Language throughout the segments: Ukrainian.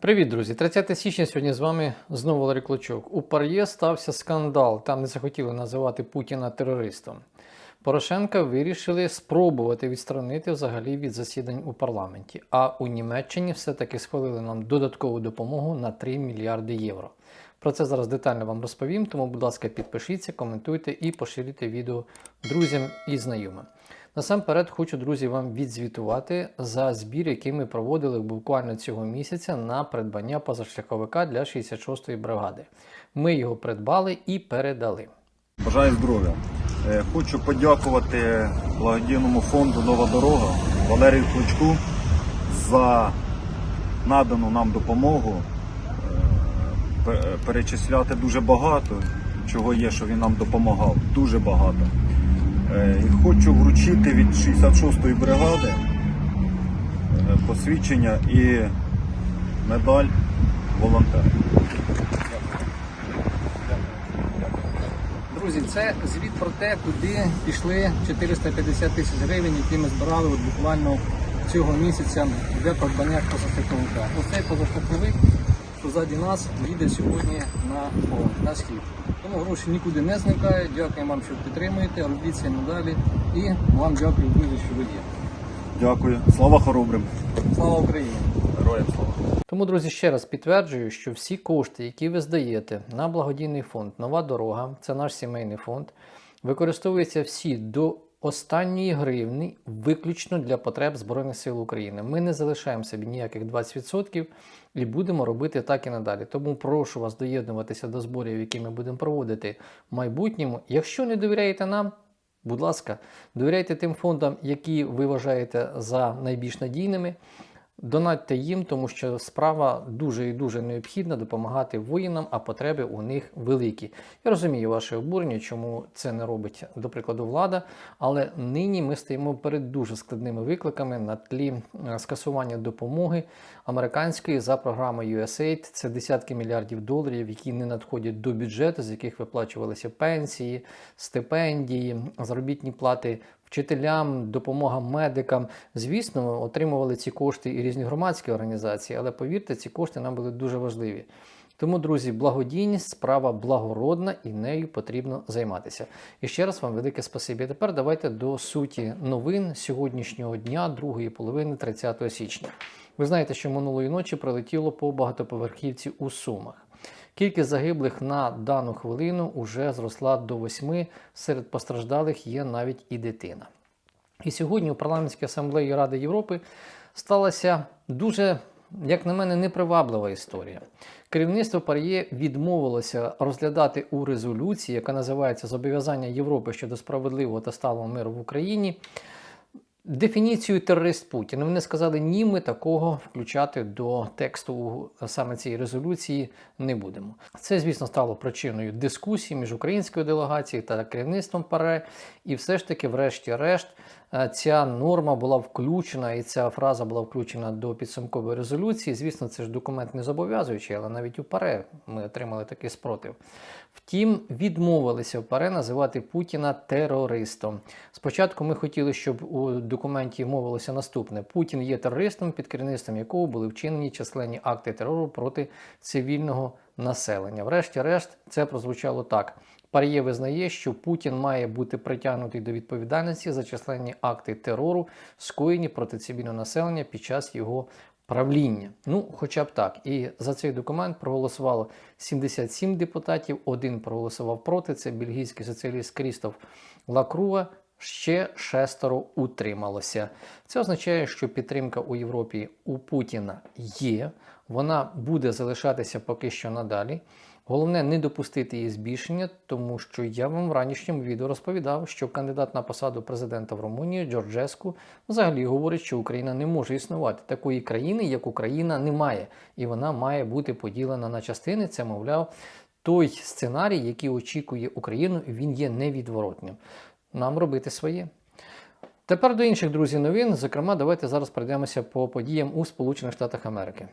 Привіт, друзі! 30 січня сьогодні з вами знову Валерій Клочок. У Пар'є стався скандал. Там не захотіли називати Путіна терористом. Порошенка вирішили спробувати відсторонити взагалі від засідань у парламенті. А у Німеччині все-таки схвалили нам додаткову допомогу на 3 мільярди євро. Про це зараз детально вам розповім, тому, будь ласка, підпишіться, коментуйте і поширюйте відео друзям і знайомим. Насамперед хочу, друзі, вам відзвітувати за збір, який ми проводили буквально цього місяця на придбання позашляховика для 66-ї бригади. Ми його придбали і передали. Бажаю здоров'я. Е, Хочу подякувати благодійному фонду Нова дорога Валерію Клочку за надану нам допомогу. Е, Перечисляти дуже багато, чого є, що він нам допомагав. Дуже багато. Е, хочу вручити від 66-ї бригади е, посвідчення і медаль волонтера. Друзі, це звіт про те, куди пішли 450 тисяч гривень, які ми збирали от буквально цього місяця для придбання позашляховика. Оцей позашляховик, що ззаді нас, їде сьогодні на фронт, на схід. Тому гроші нікуди не зникають. Дякую вам, що підтримуєте. Робіться надалі. І вам дякую, дуже, що ви є. Дякую. Слава хоробрим. Слава Україні! Героям слава. Тому, друзі, ще раз підтверджую, що всі кошти, які ви здаєте на благодійний фонд Нова дорога, це наш сімейний фонд, використовуються всі до останньої гривні виключно для потреб Збройних сил України. Ми не залишаємо собі ніяких 20% і будемо робити так і надалі. Тому прошу вас доєднуватися до зборів, які ми будемо проводити в майбутньому. Якщо не довіряєте нам, будь ласка, довіряйте тим фондам, які ви вважаєте за найбільш надійними. Донатьте їм, тому що справа дуже і дуже необхідна допомагати воїнам, а потреби у них великі. Я розумію ваше обурення, чому це не робить, до прикладу, влада, але нині ми стоїмо перед дуже складними викликами на тлі е, скасування допомоги американської за програмою USAID. Це десятки мільярдів доларів, які не надходять до бюджету, з яких виплачувалися пенсії, стипендії, заробітні плати вчителям, допомога медикам. Звісно, отримували ці кошти і різні громадські організації, але повірте, ці кошти нам були дуже важливі. Тому, друзі, благодійність справа благородна і нею потрібно займатися. І ще раз вам велике спасибі. Тепер давайте до суті новин сьогоднішнього дня, другої половини 30 січня. Ви знаєте, що минулої ночі прилетіло по багатоповерхівці у Сумах. Кількість загиблих на дану хвилину вже зросла до восьми. Серед постраждалих є навіть і дитина. І сьогодні у парламентській асамблеї Ради Європи сталася дуже, як на мене, неприваблива історія. Керівництво Пар'є відмовилося розглядати у резолюції, яка називається Зобов'язання Європи щодо справедливого та сталого миру в Україні. Дефініцію терорист Путін. Вони сказали, ні, ми такого включати до тексту саме цієї резолюції не будемо. Це, звісно, стало причиною дискусії між українською делегацією та керівництвом ПАРЕ. І все ж таки, врешті-решт, е, ця норма була включена, і ця фраза була включена до підсумкової резолюції. Звісно, це ж документ не зобов'язуючий, але навіть у ПАРЕ ми отримали такий спротив. Втім, відмовилися в ПАРЕ називати Путіна терористом. Спочатку ми хотіли, щоб у документі мовилося наступне: Путін є терористом, під керівництвом якого були вчинені численні акти терору проти цивільного населення. Врешті-решт, це прозвучало так. Пар'є визнає, що Путін має бути притягнутий до відповідальності за численні акти терору, скоєні проти цивільного населення під час його правління. Ну, хоча б так. І за цей документ проголосувало 77 депутатів, один проголосував проти. Це бельгійський соціаліст Крістоф Лакруа. Ще шестеро утрималося. Це означає, що підтримка у Європі у Путіна є. Вона буде залишатися поки що надалі. Головне не допустити її збільшення, тому що я вам в ранішньому відео розповідав, що кандидат на посаду президента в Румунії Джорджеску взагалі говорить, що Україна не може існувати. Такої країни, як Україна, немає, і вона має бути поділена на частини. Це, мовляв, той сценарій, який очікує Україну, він є невідворотним. Нам робити своє. Тепер до інших друзів новин. Зокрема, давайте зараз пройдемося по подіям у Сполучених Штатах Америки.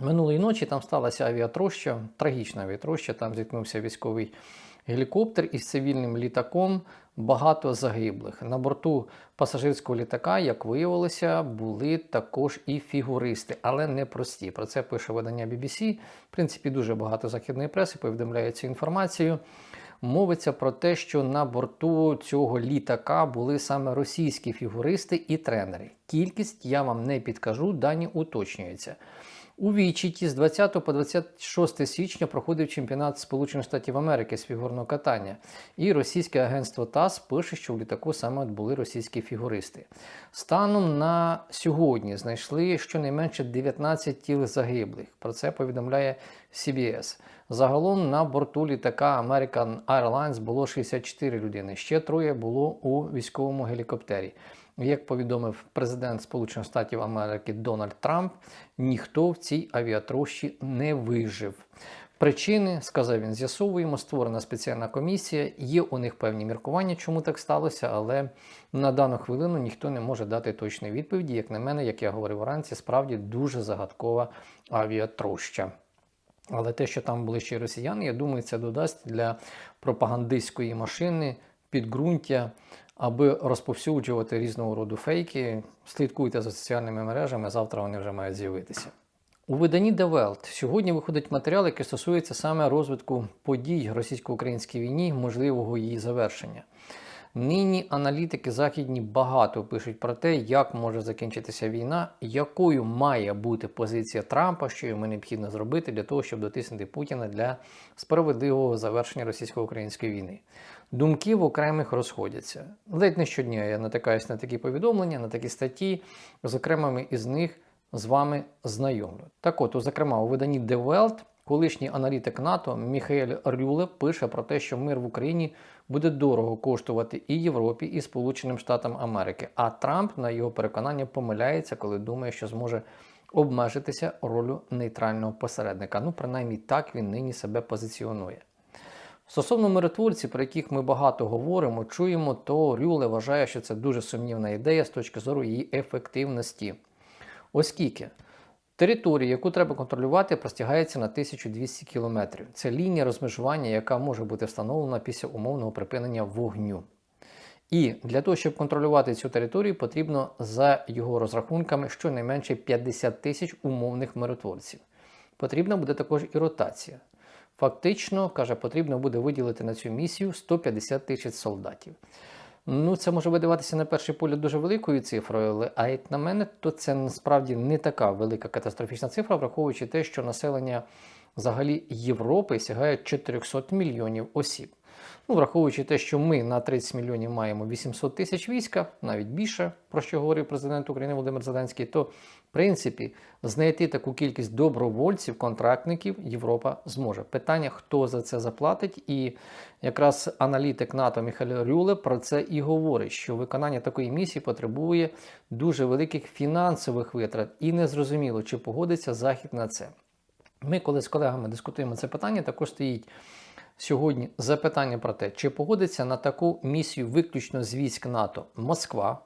Минулої ночі там сталася авіатроща, трагічна авіатроща. Там зіткнувся військовий гелікоптер із цивільним літаком. Багато загиблих. На борту пасажирського літака, як виявилося, були також і фігуристи, але не прості. Про це пише видання BBC. В принципі, дуже багато західної преси повідомляє цю інформацію. Мовиться про те, що на борту цього літака були саме російські фігуристи і тренери. Кількість я вам не підкажу, дані уточнюються. У Вічіті з 20 по 26 січня проходив чемпіонат Сполучених Штатів Америки з фігурного катання. І російське агентство ТАСС пише, що в літаку саме були російські фігуристи. Станом на сьогодні знайшли щонайменше 19 тіл загиблих. Про це повідомляє CBS. Загалом на борту літака American Airlines було 64 людини. Ще троє було у військовому гелікоптері. Як повідомив президент Сполучених Штатів Америки Дональд Трамп, ніхто в цій авіатрощі не вижив. Причини, сказав він, з'ясовуємо, створена спеціальна комісія. Є у них певні міркування, чому так сталося, але на дану хвилину ніхто не може дати точної відповіді. Як на мене, як я говорив вранці, справді дуже загадкова авіатроща. Але те, що там були ще росіяни, я думаю, це додасть для пропагандистської машини підґрунтя, аби розповсюджувати різного роду фейки. Слідкуйте за соціальними мережами, завтра вони вже мають з'явитися. У виданні The Welt сьогодні виходить матеріал, який стосується саме розвитку подій російсько-українській війні, можливого її завершення. Нині аналітики західні багато пишуть про те, як може закінчитися війна, якою має бути позиція Трампа, що йому необхідно зробити для того, щоб дотиснути Путіна для справедливого завершення російсько-української війни. Думки в окремих розходяться. Ледь не щодня я натикаюся на такі повідомлення, на такі статті, з окремими із них з вами знайомлю. Так от, зокрема, у виданні The Welt колишній аналітик НАТО Міхаель Рюле пише про те, що мир в Україні буде дорого коштувати і Європі, і Сполученим Штатам Америки. А Трамп, на його переконання, помиляється, коли думає, що зможе обмежитися ролю нейтрального посередника. Ну, принаймні так він нині себе позиціонує. Стосовно миротворців, про яких ми багато говоримо, чуємо, то Рюле вважає, що це дуже сумнівна ідея з точки зору її ефективності. Оскільки територія, яку треба контролювати, простягається на 1200 кілометрів. Це лінія розмежування, яка може бути встановлена після умовного припинення вогню. І для того, щоб контролювати цю територію, потрібно за його розрахунками щонайменше 50 тисяч умовних миротворців. Потрібна буде також і ротація. Фактично, каже, потрібно буде виділити на цю місію 150 тисяч солдатів. Ну, це може видаватися на перший погляд дуже великою цифрою, але а як на мене, то це насправді не така велика катастрофічна цифра, враховуючи те, що населення взагалі Європи сягає 400 мільйонів осіб. Ну, враховуючи те, що ми на 30 мільйонів маємо 800 тисяч війська, навіть більше, про що говорив президент України Володимир Зеленський, то в принципі знайти таку кількість добровольців, контрактників Європа зможе. Питання, хто за це заплатить, і якраз аналітик НАТО Міхайло Рюле про це і говорить, що виконання такої місії потребує дуже великих фінансових витрат, і незрозуміло, чи погодиться Захід на це. Ми, коли з колегами дискутуємо це питання, також стоїть сьогодні запитання про те, чи погодиться на таку місію виключно з військ НАТО Москва.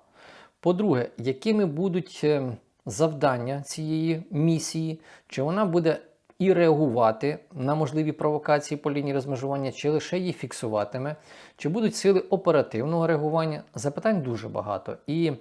По-друге, якими будуть е, завдання цієї місії, чи вона буде і реагувати на можливі провокації по лінії розмежування, чи лише її фіксуватиме, чи будуть сили оперативного реагування? Запитань дуже багато. І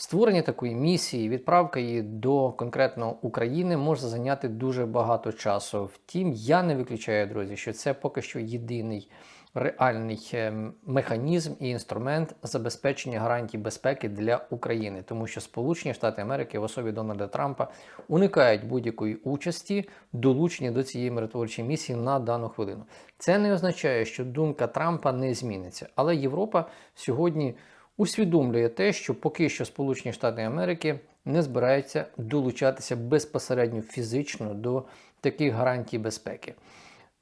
Створення такої місії, відправка її до конкретно України може зайняти дуже багато часу. Втім, я не виключаю, друзі, що це поки що єдиний реальний ем, механізм і інструмент забезпечення гарантій безпеки для України, тому що Сполучені Штати Америки в особі Дональда Трампа уникають будь-якої участі, долучення до цієї миротворчої місії на дану хвилину. Це не означає, що думка Трампа не зміниться, але Європа сьогодні усвідомлює те, що поки що Сполучені Штати Америки не збираються долучатися безпосередньо фізично до таких гарантій безпеки.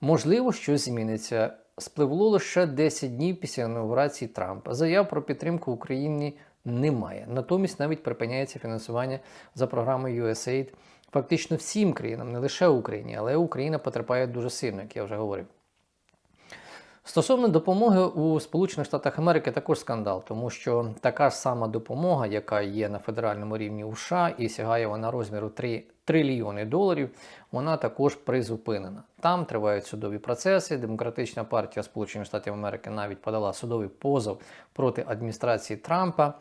Можливо, щось зміниться. Спливло лише 10 днів після інаугурації Трампа. Заяв про підтримку Україні немає. Натомість навіть припиняється фінансування за програмою USAID фактично всім країнам, не лише Україні, але Україна потерпає дуже сильно, як я вже говорив. Стосовно допомоги у Сполучених Штатах Америки також скандал, тому що така ж сама допомога, яка є на федеральному рівні у США і сягає вона розміру 3 трильйони доларів, вона також призупинена. Там тривають судові процеси. Демократична партія Сполучених Штатів Америки навіть подала судовий позов проти адміністрації Трампа.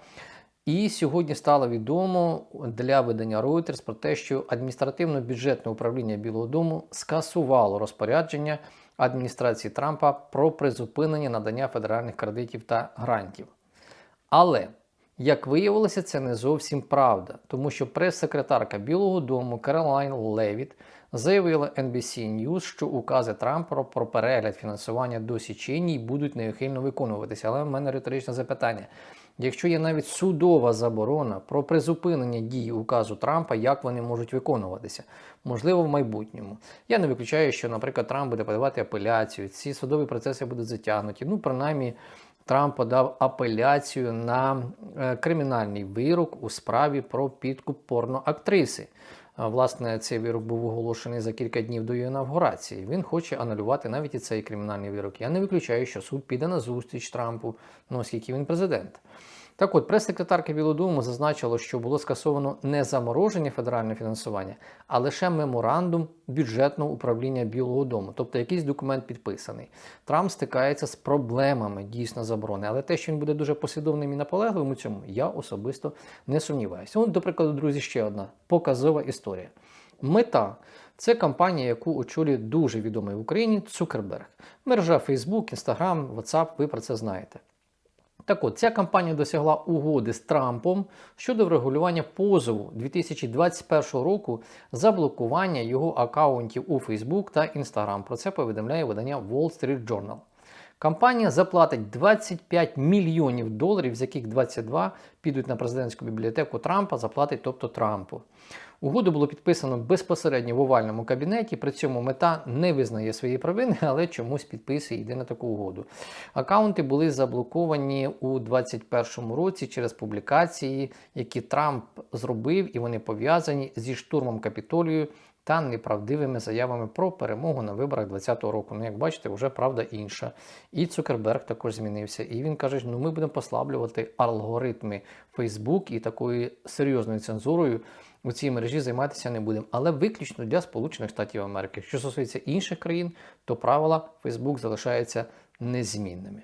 І сьогодні стало відомо для видання Reuters про те, що адміністративно-бюджетне управління Білого Дому скасувало розпорядження адміністрації Трампа про призупинення надання федеральних кредитів та грантів. Але, як виявилося, це не зовсім правда, тому що прес-секретарка Білого Дому Каролайн Левіт заявила NBC News, що укази Трампа про перегляд фінансування досі чинні і будуть неухильно виконуватися. Але в мене риторичне запитання. Якщо є навіть судова заборона про призупинення дії указу Трампа, як вони можуть виконуватися? Можливо, в майбутньому. Я не виключаю, що, наприклад, Трамп буде подавати апеляцію, ці судові процеси будуть затягнуті. Ну, принаймні, Трамп подав апеляцію на е, кримінальний вирок у справі про підкуп порноактриси. Власне, цей вирок був оголошений за кілька днів до її інавгурації. Він хоче анулювати навіть і цей кримінальний вирок. Я не виключаю, що суд піде на зустріч Трампу, ну оскільки він президент. Так от, прес-секретарка Білого Дому зазначила, що було скасовано не замороження федерального фінансування, а лише меморандум бюджетного управління Білого Дому, тобто якийсь документ підписаний. Трамп стикається з проблемами дійсно заборони, але те, що він буде дуже послідовним і наполегливим у цьому, я особисто не сумніваюся. От, до прикладу, друзі, ще одна показова історія. Мета це компанія, яку очолює дуже відомий в Україні Цукерберг. Мережа Facebook, Instagram, WhatsApp, ви про це знаєте. Так от, ця компанія досягла угоди з Трампом щодо врегулювання позову 2021 року за блокування його акаунтів у Facebook та Instagram. Про це повідомляє видання Wall Street Journal. Компанія заплатить 25 мільйонів доларів, з яких 22 підуть на президентську бібліотеку Трампа, заплатить тобто Трампу. Угоду було підписано безпосередньо в овальному кабінеті. При цьому мета не визнає свої провини, але чомусь підписує йде на таку угоду. Акаунти були заблоковані у 2021 році через публікації, які Трамп зробив, і вони пов'язані зі штурмом капітолію та неправдивими заявами про перемогу на виборах 2020 року. Ну, як бачите, вже правда інша. І Цукерберг також змінився. І він каже, ну ми будемо послаблювати алгоритми Facebook і такою серйозною цензурою у цій мережі займатися не будемо. Але виключно для Сполучених Штатів Америки. Що стосується інших країн, то правила Facebook залишаються незмінними.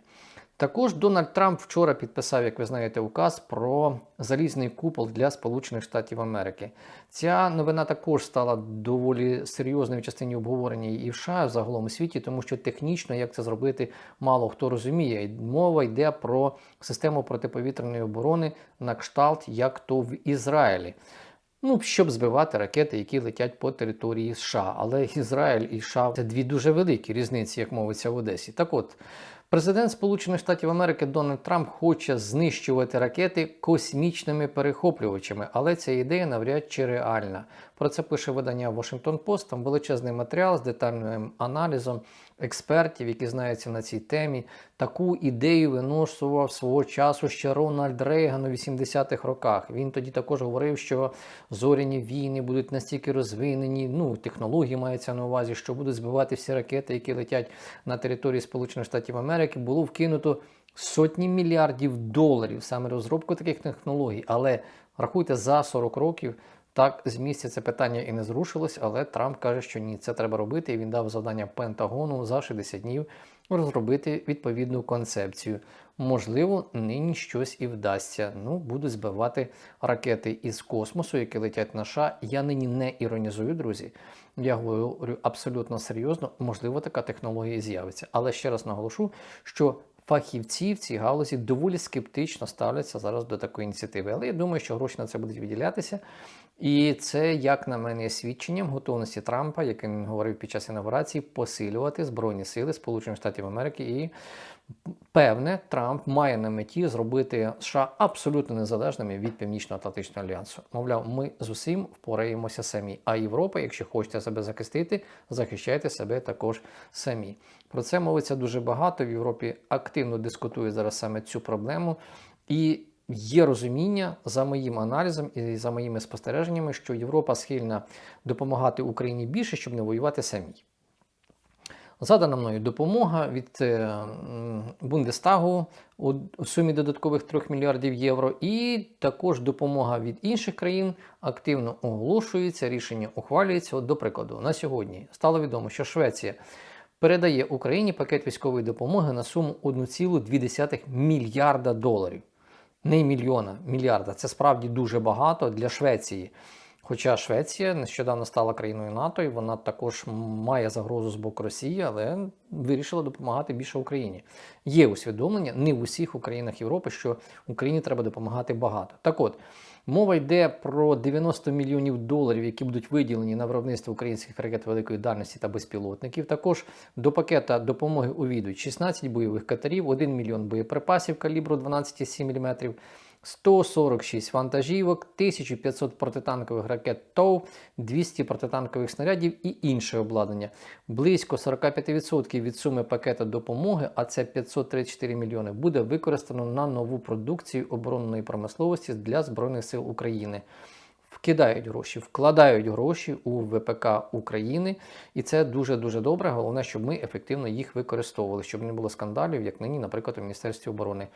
Також Дональд Трамп вчора підписав, як ви знаєте, указ про залізний купол для Сполучених Штатів Америки. Ця новина також стала доволі серйозною в частині обговорення і в США, і загалом у світі, тому що технічно, як це зробити, мало хто розуміє. Мова йде про систему протиповітряної оборони на кшталт, як то в Ізраїлі. Ну, щоб збивати ракети, які летять по території США. Але Ізраїль і США це дві дуже великі різниці, як мовиться в Одесі. Так от, президент Сполучених Штатів Америки Дональд Трамп хоче знищувати ракети космічними перехоплювачами, але ця ідея навряд чи реальна. Про це пише видання Washington Post. Там величезний матеріал з детальним аналізом експертів, які знаються на цій темі. Таку ідею виношував свого часу ще Рональд Рейган у 80-х роках. Він тоді також говорив, що зоряні війни будуть настільки розвинені, ну технології мається на увазі, що будуть збивати всі ракети, які летять на території Сполучених Штатів Америки. Було вкинуто сотні мільярдів доларів саме розробку таких технологій. Але рахуйте за 40 років. Так, з місця це питання і не зрушилось, але Трамп каже, що ні, це треба робити. І він дав завдання Пентагону за 60 днів розробити відповідну концепцію. Можливо, нині щось і вдасться. Ну, будуть збивати ракети із космосу, які летять на США. Я нині не іронізую, друзі. Я говорю абсолютно серйозно, можливо, така технологія з'явиться. Але ще раз наголошу, що фахівці в цій галузі доволі скептично ставляться зараз до такої ініціативи. Але я думаю, що гроші на це будуть виділятися. І це, як на мене, є свідченням готовності Трампа, як він говорив під час інаугурації, посилювати Збройні Сили Сполучених Штатів Америки. І певне, Трамп має на меті зробити США абсолютно незалежними від Північно-Атлантичного альянсу. Мовляв, ми з усім впораємося самі. А Європа, якщо хочете себе захистити, захищайте себе також самі. Про це мовиться дуже багато. В Європі активно дискутують зараз саме цю проблему. І Є розуміння за моїм аналізом і за моїми спостереженнями, що Європа схильна допомагати Україні більше, щоб не воювати самій. Задана мною допомога від е, Бундестагу у сумі додаткових 3 мільярдів євро, і також допомога від інших країн активно оголошується, рішення ухвалюється. От, до прикладу, на сьогодні стало відомо, що Швеція передає Україні пакет військової допомоги на суму 1,2 мільярда доларів. Не мільйона, мільярда. Це справді дуже багато для Швеції. Хоча Швеція нещодавно стала країною НАТО, і вона також має загрозу з боку Росії, але вирішила допомагати більше Україні. Є усвідомлення не в усіх Українах Європи, що Україні треба допомагати багато. Так от, мова йде про 90 мільйонів доларів, які будуть виділені на виробництво українських ракет великої дальності та безпілотників. Також до пакета допомоги увійдуть 16 бойових катерів, 1 мільйон боєприпасів калібру 12,7 мм, 146 вантажівок, 1500 протитанкових ракет ТОВ, 200 протитанкових снарядів і інше обладнання. Близько 45% від суми пакета допомоги, а це 534 мільйони, буде використано на нову продукцію оборонної промисловості для Збройних сил України. Вкидають гроші, вкладають гроші у ВПК України, і це дуже дуже добре. Головне, щоб ми ефективно їх використовували, щоб не було скандалів, як нині, наприклад, у Міністерстві оборони.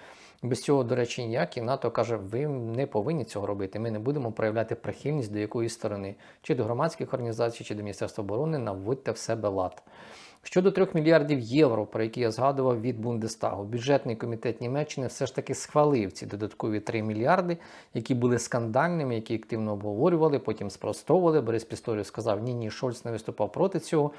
Без цього, до речі, ніяк і НАТО каже, ви не повинні цього робити. Ми не будемо проявляти прихильність до якоїсь сторони, чи до громадських організацій, чи до Міністерства оборони. Наводьте в себе лад. Щодо 3 мільярдів євро, про які я згадував від Бундестагу, бюджетний комітет Німеччини все ж таки схвалив ці додаткові 3 мільярди, які були скандальними, які активно обговорювали, потім спростовували. Борис Пісторів сказав, ні, ні, Шольц не виступав проти цього.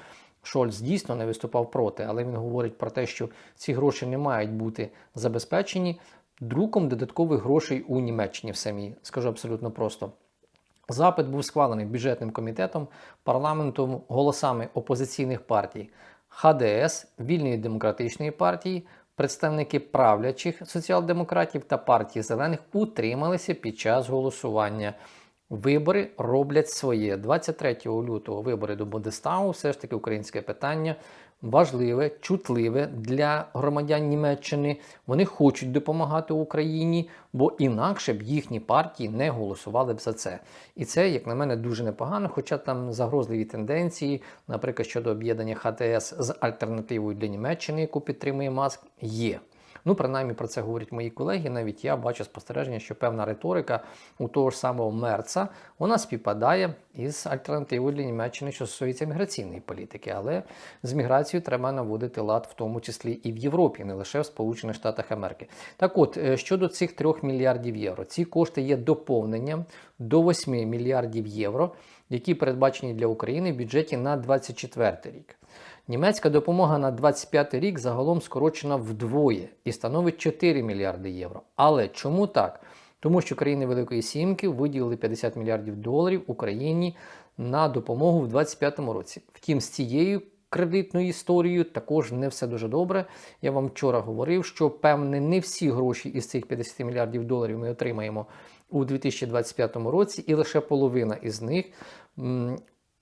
Шольц дійсно не виступав проти, але він говорить про те, що ці гроші не мають бути забезпечені друком додаткових грошей у Німеччині в самій. Скажу абсолютно просто. Запит був схвалений бюджетним комітетом, парламентом, голосами опозиційних партій ХДС, Вільної демократичної партії, представники правлячих соціал-демократів та партії зелених утрималися під час голосування. Вибори роблять своє. 23 лютого вибори до Бундестагу, все ж таки українське питання важливе, чутливе для громадян Німеччини. Вони хочуть допомагати Україні, бо інакше б їхні партії не голосували б за це. І це, як на мене, дуже непогано, хоча там загрозливі тенденції, наприклад, щодо об'єднання ХТС з альтернативою для Німеччини, яку підтримує Маск, є. Ну, принаймні про це говорять мої колеги. Навіть я бачу спостереження, що певна риторика у того ж самого Мерца вона співпадає із альтернативою для Німеччини, що стосується міграційної політики. Але з міграцією треба наводити лад, в тому числі і в Європі, не лише в Сполучених Штатах Америки. Так от, е, щодо цих 3 мільярдів євро, ці кошти є доповненням до 8 мільярдів євро, які передбачені для України в бюджеті на 2024 рік. Німецька допомога на 25 рік загалом скорочена вдвоє і становить 4 мільярди євро. Але чому так? Тому що країни Великої Сімки виділили 50 мільярдів доларів Україні на допомогу в 2025 році. Втім, з цією кредитною історією також не все дуже добре. Я вам вчора говорив, що певне не всі гроші із цих 50 мільярдів доларів ми отримаємо у 2025 році, і лише половина із них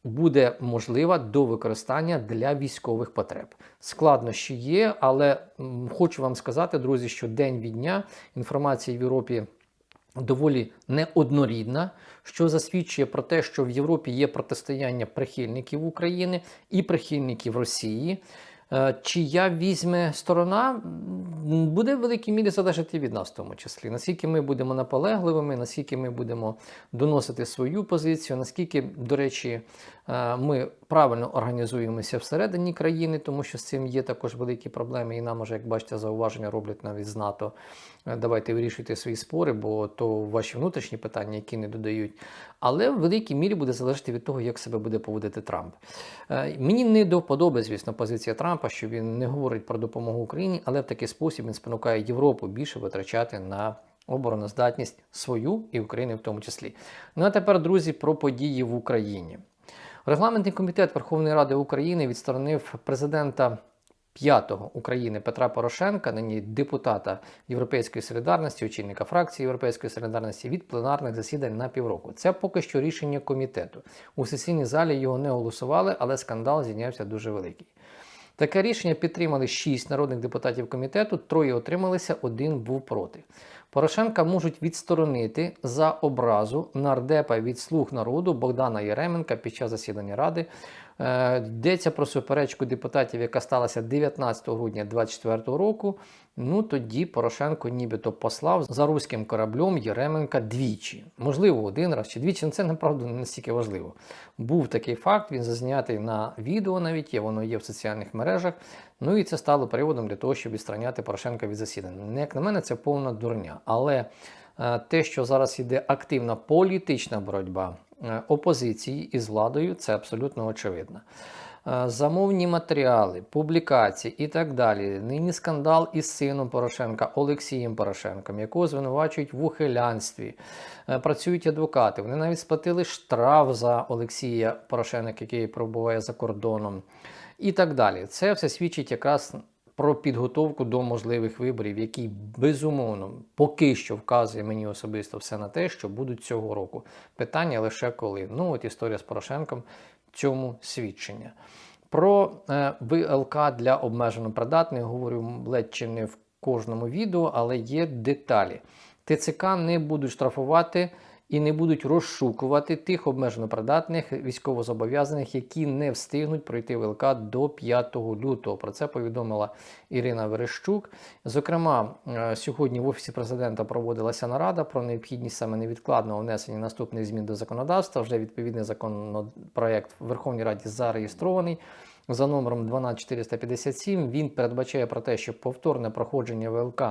буде можлива до використання для військових потреб. Складнощі є, але хочу вам сказати, друзі, що день від дня інформація в Європі доволі неоднорідна, що засвідчує про те, що в Європі є протистояння прихильників України і прихильників Росії. Е, Чия візьме сторона, буде в великій мірі залежати від нас, в тому числі. Наскільки ми будемо наполегливими, наскільки ми будемо доносити свою позицію, наскільки, до речі, ми правильно організуємося всередині країни, тому що з цим є також великі проблеми, і нам, уже, як бачите, зауваження роблять навіть з НАТО. Е, Давайте вирішуйте свої спори, бо то ваші внутрішні питання, які не додають. Але в великій мірі буде залежати від того, як себе буде поводити Трамп. Е, Мені не до вподоби, звісно, позиція Трампа, що він не говорить про допомогу Україні, але в такий спосіб він спонукає Європу більше витрачати на обороноздатність свою і України в тому числі. Ну а тепер, друзі, про події в Україні. Регламентний комітет Верховної Ради України відсторонив президента п'ятого України Петра Порошенка, нині депутата Європейської солідарності, очільника фракції Європейської солідарності від пленарних засідань на півроку. Це поки що рішення комітету. У сесійній залі його не голосували, але скандал зійнявся дуже великий. Таке рішення підтримали шість народних депутатів комітету, троє отрималися, один був проти. Порошенка можуть відсторонити за образу нардепа від слуг народу Богдана Єременка під час засідання ради. Е, Йдеться про суперечку депутатів, яка сталася 19 грудня 2024 року. Ну тоді Порошенко нібито послав за руським кораблем Єременка двічі. Можливо, один раз чи двічі. Ну, Це направду не настільки важливо. Був такий факт, він зазнятий на відео навіть є, воно є в соціальних мережах. Ну і це стало приводом для того, щоб відстраняти Порошенка від засідання. Ну, Як на мене, це повна дурня. Але е, те, що зараз йде активна політична боротьба опозиції із владою, це абсолютно очевидно. Е, Замовні матеріали, публікації і так далі. Нині скандал із сином Порошенка Олексієм Порошенком, якого звинувачують в ухилянстві. Е, Працюють адвокати. Вони навіть сплатили штраф за Олексія Порошенка, який пробуває за кордоном, і так далі. Це все свідчить якраз про підготовку до можливих виборів, який безумовно поки що вказує мені особисто все на те, що будуть цього року. Питання лише коли. Ну от історія з Порошенком цьому свідчення. Про е, ВЛК для обмежено придатних говорю ледь чи не в кожному відео, але є деталі. ТЦК не будуть штрафувати і не будуть розшукувати тих обмежено придатних військовозобов'язаних, які не встигнуть пройти ВЛК до 5 лютого. Про це повідомила Ірина Верещук. Зокрема, е, сьогодні в офісі президента проводилася нарада про необхідність саме невідкладного внесення наступних змін до законодавства. Вже відповідний законопроект в Верховній Раді зареєстрований. За номером 12457 він передбачає про те, що повторне проходження ВЛК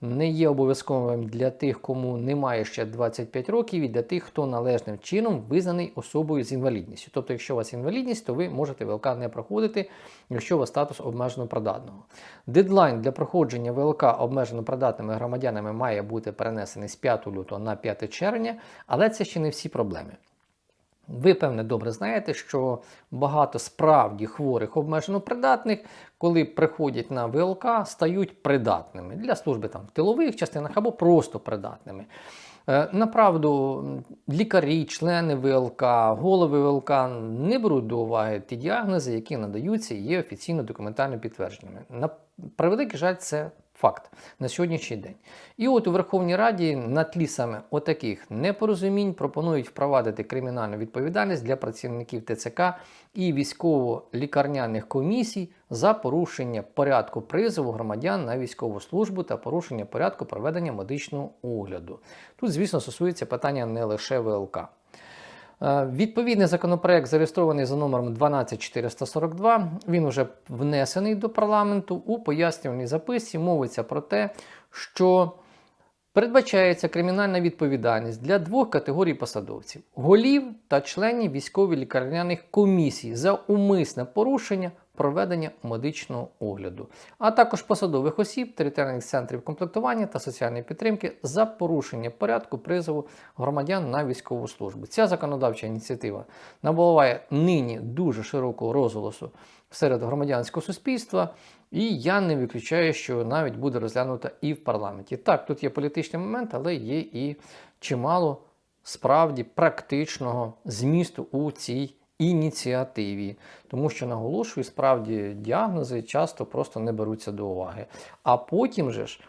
не є обов'язковим для тих, кому немає ще 25 років, і для тих, хто належним чином визнаний особою з інвалідністю. Тобто, якщо у вас інвалідність, то ви можете ВЛК не проходити, якщо у вас статус обмежено придатного. Дедлайн для проходження ВЛК обмежено придатними громадянами має бути перенесений з 5 лютого на 5 червня, але це ще не всі проблеми. Ви, певне, добре знаєте, що багато справді хворих обмежено придатних, коли приходять на ВЛК, стають придатними для служби там, в тилових частинах або просто придатними. Е, Направду, лікарі, члени ВЛК, голови ВЛК не беруть до уваги ті діагнози, які надаються і є офіційно документально підтвердженими. На превеликий жаль, це факт на сьогоднішній день. І от у Верховній Раді на тлі саме отаких непорозумінь пропонують впровадити кримінальну відповідальність для працівників ТЦК і військово-лікарняних комісій за порушення порядку призову громадян на військову службу та порушення порядку проведення медичного огляду. Тут, звісно, стосується питання не лише ВЛК. Е, Відповідний законопроект зареєстрований за номером 12442. Він вже внесений до парламенту. У пояснювальній записці мовиться про те, що передбачається кримінальна відповідальність для двох категорій посадовців: голів та членів військово-лікарняних комісій за умисне порушення проведення медичного огляду, а також посадових осіб територіальних центрів комплектування та соціальної підтримки за порушення порядку призову громадян на військову службу. Ця законодавча ініціатива набуває нині дуже широкого розголосу серед громадянського суспільства, і я не виключаю, що навіть буде розглянута і в парламенті. Так, тут є політичний момент, але є і чимало справді практичного змісту у цій ініціативі, тому що наголошую, справді діагнози часто просто не беруться до уваги. А потім же ж.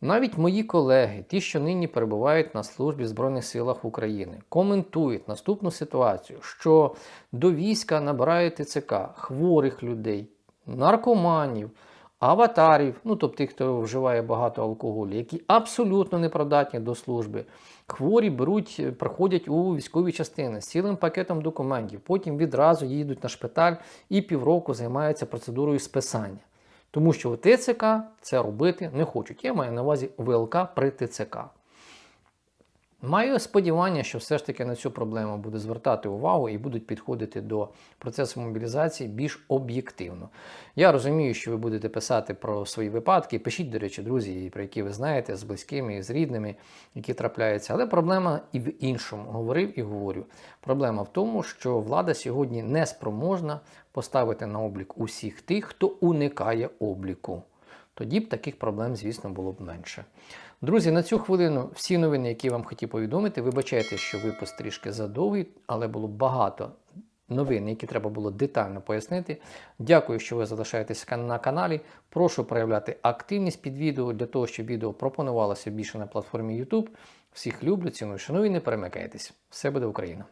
Навіть мої колеги, ті, що нині перебувають на службі в Збройних силах України, коментують наступну ситуацію, що до війська набирають ТЦК хворих людей, наркоманів, аватарів, ну тобто тих, хто вживає багато алкоголю, які абсолютно не придатні до служби. Хворі беруть, е, приходять у військові частини з цілим пакетом документів, потім відразу їдуть на шпиталь і півроку займаються процедурою списання. Тому що у ТЦК це робити не хочуть. Я маю на увазі ВЛК при ТЦК. Маю сподівання, що все ж таки на цю проблему буде звертати увагу і будуть підходити до процесу мобілізації більш об'єктивно. Я розумію, що ви будете писати про свої випадки. Пишіть, до речі, друзі, про які ви знаєте, з близькими, з рідними, які трапляються. Але проблема і в іншому. Говорив і говорю. Проблема в тому, що влада сьогодні не спроможна поставити на облік усіх тих, хто уникає обліку. Тоді б таких проблем, звісно, було б менше. Друзі, на цю хвилину всі новини, які я вам хотів повідомити. Вибачайте, що випуск трішки задовгий, але було багато новин, які треба було детально пояснити. Дякую, що ви залишаєтеся на каналі. Прошу проявляти активність під відео для того, щоб відео пропонувалося більше на платформі YouTube. Всіх люблю, ціную, шаную і не перемикайтесь. Все буде Україна!